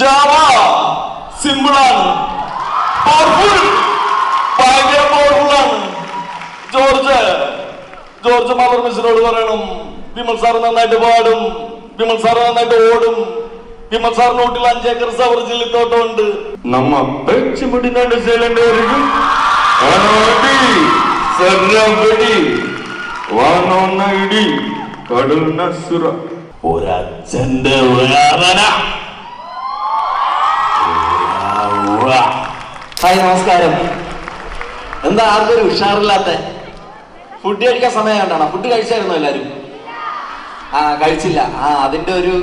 Java സിമ്പിളാണ് powerful ഭയങ്കര പവർഫുള്ളാണ് George George മാവർ മിസ്സിനോട് പറയണം. വിമൽ സാർ നന്നായിട്ട് പാടും. വിമൽ സാർ നന്നായിട്ട് ഓടും. വിമൽ സാർ നോട്ടിൽ അഞ്ചേക്കർ സവർ നമ്മ സരവടി വാനോന്ന ഇടി കടൽ നസുര ഒരച്ഛന്റെ വേദന ഹായ് നമസ്കാരം. എന്താ ആർക്കൊരു ഉഷാറില്ലാത്ത? ഫുഡ് കഴിക്കാൻ സമയം കണ്ടാണോ? ഫുഡ് കഴിച്ചായിരുന്നോ എല്ലാരും? ആ കഴിച്ചില്ല. ആ അതിന്റെ ഒരു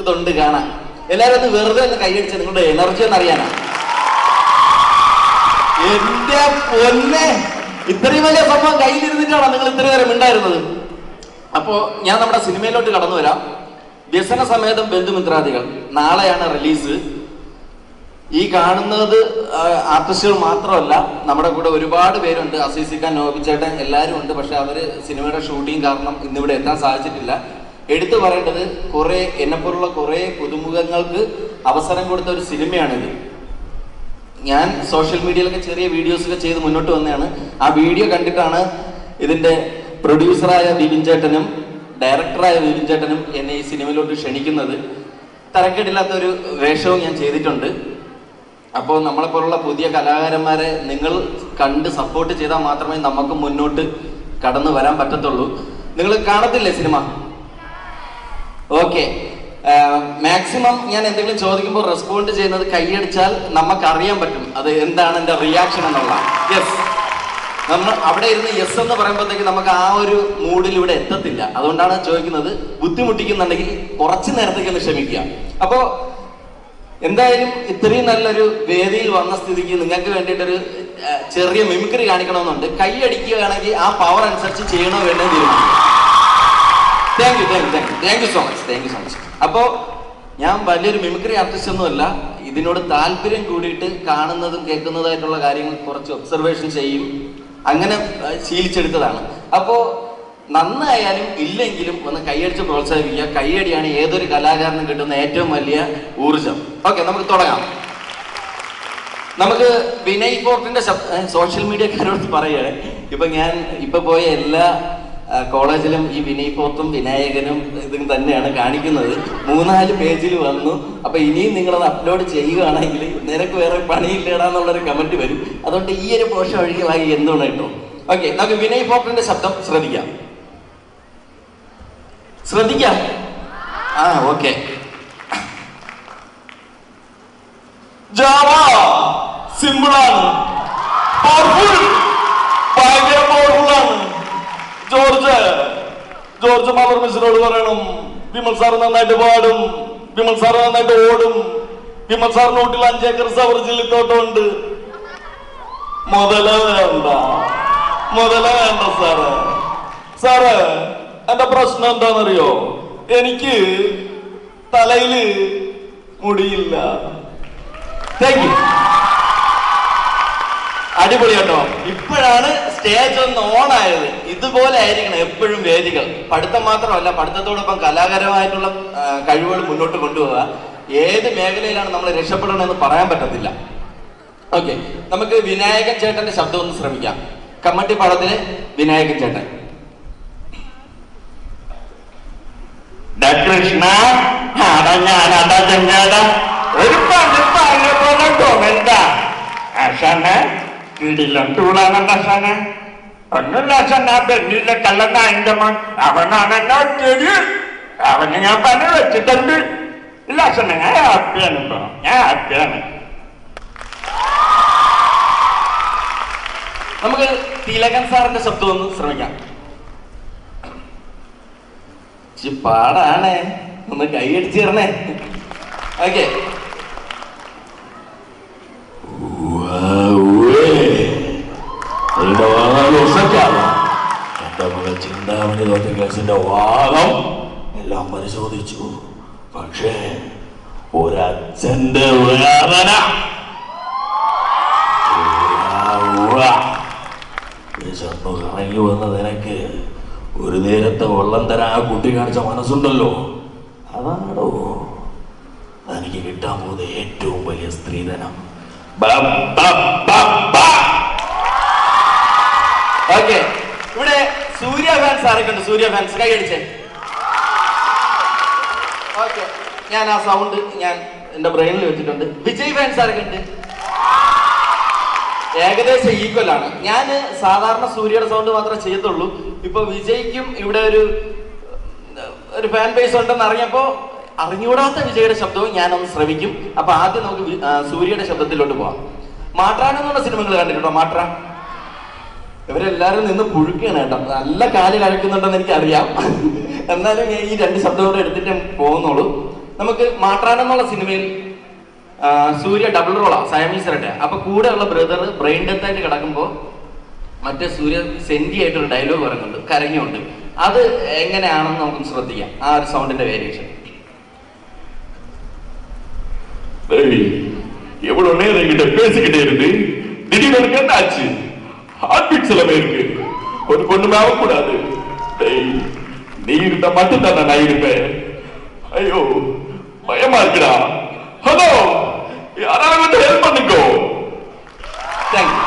ഇതുണ്ട് കാണാൻ. എല്ലാരും ഒന്ന് വെറുതെ ഒന്ന് കൈയടിച്ച നിങ്ങളുടെ എനർജി ഒന്ന് അറിയാനാ. എന്റെ പൊന്നെ! ഇത്രയും വലിയ സംഭവം കയ്യിലിരുന്നിട്ടാണോ നിങ്ങൾ ഇത്രയും നേരം ഉണ്ടായിരുന്നത്? അപ്പോ ഞാൻ നമ്മുടെ സിനിമയിലോട്ട് കടന്നു വരാം വ്യസന സമേതം ബന്ധുമിത്രാദികൾ. നാളെയാണ് റിലീസ്. ഈ കാണുന്നത് ആർട്ടിസ്റ്റുകൾ മാത്രമല്ല നമ്മുടെ കൂടെ ഒരുപാട് പേരുണ്ട്. അസീസിക്കാൻ നോബിച്ചേട്ടൻ എല്ലാവരും ഉണ്ട്. പക്ഷെ അവർ സിനിമയുടെ ഷൂട്ടിംഗ് കാരണം ഇന്നിവിടെ എത്താൻ സാധിച്ചിട്ടില്ല. എടുത്തു പറയേണ്ടത് കുറെ എന്നെപ്പോലുള്ള കുറെ പുതുമുഖങ്ങൾക്ക് അവസരം കൊടുത്ത ഒരു സിനിമയാണിത്. ഞാൻ സോഷ്യൽ മീഡിയയിലൊക്കെ ചെറിയ വീഡിയോസൊക്കെ ചെയ്ത് മുന്നോട്ട് വന്നതാണ്. ആ വീഡിയോ കണ്ടിട്ടാണ് ഇതിന്റെ പ്രൊഡ്യൂസറായ ബിബിൻ ചേട്ടനും ഡയറക്ടറായ ബിബിൻ ചേട്ടനും എന്നെ ഈ സിനിമയിലോട്ട് ക്ഷണിക്കുന്നത്. തരക്കേടില്ലാത്ത ഒരു വേഷവും ഞാൻ ചെയ്തിട്ടുണ്ട്. അപ്പോൾ നമ്മളെപ്പോലുള്ള പുതിയ കലാകാരന്മാരെ നിങ്ങൾ കണ്ട് സപ്പോർട്ട് ചെയ്താൽ മാത്രമേ നമുക്ക് മുന്നോട്ട് കടന്നു വരാൻ പറ്റത്തുള്ളൂ. നിങ്ങൾ കാണത്തില്ലേ സിനിമ? ഓക്കെ മാക്സിമം ഞാൻ എന്തെങ്കിലും ചോദിക്കുമ്പോൾ റെസ്പോണ്ട് ചെയ്യുന്നത് കൈയടിച്ചാൽ നമുക്ക് അറിയാൻ പറ്റും അത് എന്താണ് എന്റെ റിയാക്ഷൻ എന്നുള്ള. യെസ് നമ്മൾ അവിടെ ഇരുന്ന് യെസ് എന്ന് പറയുമ്പോഴത്തേക്ക് നമുക്ക് ആ ഒരു മൂഡിൽ ഇവിടെ എത്തത്തില്ല. അതുകൊണ്ടാണ് ചോദിക്കുന്നത് ബുദ്ധിമുട്ടിക്കുന്നുണ്ടെങ്കിൽ കുറച്ച് നേരത്തേക്ക് ഒന്ന് ക്ഷമിക്കുക. അപ്പോ എന്തായാലും ഇത്രയും നല്ലൊരു വേദിയിൽ വന്ന സ്ഥിതിക്ക് നിങ്ങൾക്ക് വേണ്ടിയിട്ടൊരു ചെറിയ മിമിക്രി കാണിക്കണമെന്നുണ്ട്. കൈയടിക്കുകയാണെങ്കിൽ ആ പവർ അനുസരിച്ച് ചെയ്യണോ വേണ്ടോ തീരുമാനിക്കും. Thank you thank you thank you thank you so much thank you so much അപ്പോൾ ഞാൻ വലിയൊരു മിമിക്രി ആർട്ടിസ്റ്റ് ഒന്നുമല്ല. ഇതിനോട് താല്പര്യം കൂടിയിട്ട് കാണുന്നതും കേൾക്കുന്നതായിട്ടുള്ള കാര്യങ്ങൾ കുറച്ച് ഒബ്സർവേഷൻ ചെയ്യും. അങ്ങനെ ശീലിച്ചെടുത്തതാണ്. അപ്പോൾ നന്നായാലും ഇല്ലെങ്കിലും ഒന്ന് കൈയടിച്ച് പ്രോത്സാഹിപ്പിക്കുക. കൈയടിയാണ് ഏതൊരു കലാകാരനും കിട്ടുന്ന ഏറ്റവും വലിയ ഊർജം ഓക്കെ നമുക്ക് തുടങ്ങാം. നമുക്ക് വിനയ് ഫോർട്ടിന്റെ സോഷ്യൽ മീഡിയ മീഡിയക്കാരോട് പറയുകയാണ്. ഇപ്പൊ ഞാൻ ഇപ്പൊ പോയ എല്ലാ കോളേജിലും ഈ വിനയ് പോത്തും വിനായകനും ഇതും തന്നെയാണ് കാണിക്കുന്നത്. മൂന്നാൽ പേജിൽ വന്നു. അപ്പൊ ഇനിയും നിങ്ങളത് അപ്ലോഡ് ചെയ്യുകയാണെങ്കിൽ നിനക്ക് വേറെ പണിയില്ലേടാന്നുള്ളൊരു കമന്റ് വരും. അതുകൊണ്ട് ഈ ഒരു പോഷം ഒഴികെ വായി എന്തുകൊണ്ട് കേട്ടോ? ഓക്കെ നമുക്ക് വിനയ് പോർട്ടിന്റെ ശബ്ദം ശ്രദ്ധിക്കാം. ശ്രദ്ധിക്കാം? ആ ഓക്കെ. ജാവ സിമ്പിളാണ് പവർഫുൾ ഭയങ്കര പവർഫുള്ളാണ് ജോർജ് ജോർജ് മാവർ മിസ്സിനോട് പറയണം. വിമൽ സാർ നന്നായിട്ട് പാടും. വിമൽ സാർ നന്നായിട്ട് ഓടും. വിമൽ സാർ നോട്ടിൽ അഞ്ചേക്കർ സവർ ജില്ലത്തോട്ടമുണ്ട് മുതല വേണ്ട. മുതല വേണ്ട സാറ്. സാറ് എന്റെ പ്രശ്നം എന്താണെന്നറിയോ? എനിക്ക് തലയിൽ മുടിയില്ല. താങ്ക് യു അടിപൊളി കേട്ടോ. ഇപ്പോഴാണ് സ്റ്റേജ് ഒന്ന് ഓൺ ആയത്. ഇതുപോലെ ആയിരിക്കണം എപ്പോഴും വേദികൾ. പഠിത്തം മാത്രമല്ല പഠിത്തത്തോടൊപ്പം കലാകാരമായിട്ടുള്ള കഴിവുകൾ മുന്നോട്ട് കൊണ്ടുപോവുക. ഏത് മേഖലയിലാണ് നമ്മൾ രക്ഷപ്പെടണമെന്ന് പറയാൻ പറ്റത്തില്ല. ഓക്കെ നമുക്ക് വിനായകൻ ചേട്ടന്റെ ശബ്ദം ഒന്ന് ശ്രമിക്കാം. കമ്മട്ടി പാടത്തിലെ വിനായകൻ ചേട്ടൻ. കൃഷ്ണ ഒരു പറഞ്ഞ തോന്നണ്ട ആശാനെ കിടിലം തൂളാണണ്ട ആശാനെ. ഒന്നുമില്ല ആശാന ബെന്നിലെ കള്ളൻ അതിന്റെ മോൻ. അവനാണ് എന്നെ ഒറ്റയത് അവന് ഞാൻ പണി വെച്ചിട്ടുണ്ട്. ഇല്ല ആശാന ഞാൻ ഹാപ്പിയാണ് ഞാൻ ഹാപ്പിയാണ്. നമുക്ക് തിലകൻ സാറിന്റെ ശബ്ദം ഒന്ന് ശ്രമിക്കാം. പാടാണേ. ഒന്ന് കൈയടിച്ച് തരണേ ഓക്കെ. പക്ഷേ ഒരച്ഛന്റെ വേദന. വിശന്നു കറങ്ങി വന്ന നിനക്ക് ഒരു നേരത്തെ വെള്ളം തരാൻ ആ കുട്ടി കാണിച്ച മനസ്സുണ്ടല്ലോ. അതാണോ എനിക്ക് കിട്ടാൻ പോകുന്ന ഏറ്റവും വലിയ സ്ത്രീധനം. ഇവിടെ സൂര്യ ഫാൻസ് ആരൊക്കെ ഉണ്ട് സൂര്യ ഫാൻസ്. കൈ അടിച്ചേ. ഓക്കെ. ഞാൻ ആ സൗണ്ട് ഞാൻ എന്റെ ബ്രെയിനിൽ വെച്ചിട്ടുണ്ട്. വിജയ് ഫാൻസ് ആരൊക്കെ ഏകദേശം ഈക്വൽ ആണ്. ഞാൻ സാധാരണ സൂര്യയുടെ സൗണ്ട് മാത്രമേ ചെയ്യത്തുള്ളൂ. ഇപ്പൊ വിജയ്ക്കും ഇവിടെ ഒരു ഒരു ഫാൻ ബേസ് ഉണ്ടെന്ന് അറിഞ്ഞപ്പോ അറിഞ്ഞുകൂടാത്ത വിജയുടെ ശബ്ദവും ഞാനൊന്ന് ശ്രമിക്കും അപ്പൊ ആദ്യം നമുക്ക് സൂര്യയുടെ ശബ്ദത്തിലോട്ട് പോവാം. മാട്രാൻ എന്നുള്ള സിനിമകൾ കണ്ടിട്ടുണ്ടോ? മാട്രാൻ? ഇവരെല്ലാരും നിന്ന് പുഴുക്കുകയാണ് കേട്ടോ. നല്ല കാൽ കഴിക്കുന്നുണ്ടെന്ന് എനിക്കറിയാം. എന്നാലും ഞാൻ ഈ രണ്ട് ശബ്ദം കൂടെ എടുത്തിട്ട് പോകുന്നുള്ളൂ നമുക്ക് മാട്രാൻ എന്നുള്ള സിനിമയിൽ ആ, സൂര്യ ഡബിൾ റോളാ സയമീസറുടെ അപ്പൊ കൂടെ ഉള്ള ബ്രദർ ബ്രെയിൻ ഡെത്ത് ആയിട്ട് കിടക്കുമ്പോ മറ്റേ സൂര്യ സെന്റി ആയിട്ടൊരു ഡയലോഗ് പറയുന്നുണ്ട് കരഞ്ഞുണ്ട് അത് എങ്ങനെയാണെന്ന് നമുക്ക് ശ്രദ്ധിക്കാം ആ ഒരു സൗണ്ടിന്റെ വേരിയേഷൻ டேய், எவ்வளவு நேரம் என்கிட்ட பேசிக்கிட்டே இருந்து திடீர்னு எனக்கு என்ன ஆச்சு ஹார்ட் பீட் சிலவே இருக்கு ஒரு பொண்ணுமே ஆகக்கூடாது டேய் நீ இருந்தா மட்டும் தானே நான் இருப்பேன் ஐயோ பயமா இருக்குடா ஹலோ யாராவது வந்து ஹெல்ப் பண்ணுங்கோ താങ്ക് യു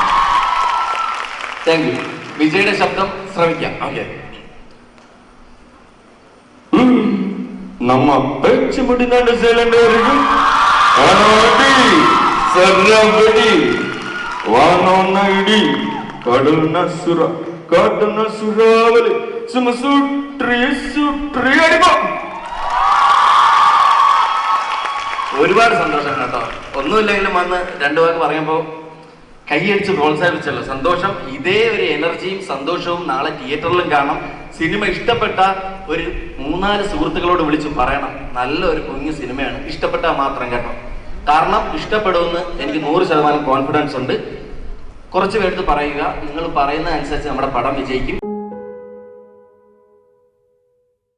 താങ്ക് യു വിജയുടെ ശബ്ദം ശ്രമിക്കാം ഓക്കെ நம்ம பேச்சு முடிந்தாண்டு சைலண்ட் இருக்கு ஆனாடி சர்ரபடி வானோன்ன இடி கடல்ன சுற காட்டுன ഒരുപാട് സന്തോഷം കേട്ടോ. ഒന്നുമില്ലെങ്കിലും വന്ന് രണ്ടു പേർക്ക് പറയുമ്പോൾ കൈയടിച്ച് പ്രോത്സാഹിപ്പിച്ചല്ലോ. സന്തോഷം ഇതേ ഒരു എനർജിയും സന്തോഷവും നാളെ തിയേറ്ററിലും കാണാം സിനിമ ഇഷ്ടപ്പെട്ട ഒരു മൂന്നാൽ സുഹൃത്തുക്കളോട് വിളിച്ചു പറയണം. നല്ലൊരു കുഞ്ഞു സിനിമയാണ്. ഇഷ്ടപ്പെട്ടാൽ മാത്രം കേട്ടോ. കാരണം ഇഷ്ടപ്പെടുമെന്ന് എനിക്ക് നൂറ് ശതമാനം കോൺഫിഡൻസ് ഉണ്ട്. കുറച്ച് പേർക്ക് പറയുക നിങ്ങൾ പറയുന്ന അനുസരിച്ച് നമ്മുടെ പടം വിജയിക്കും.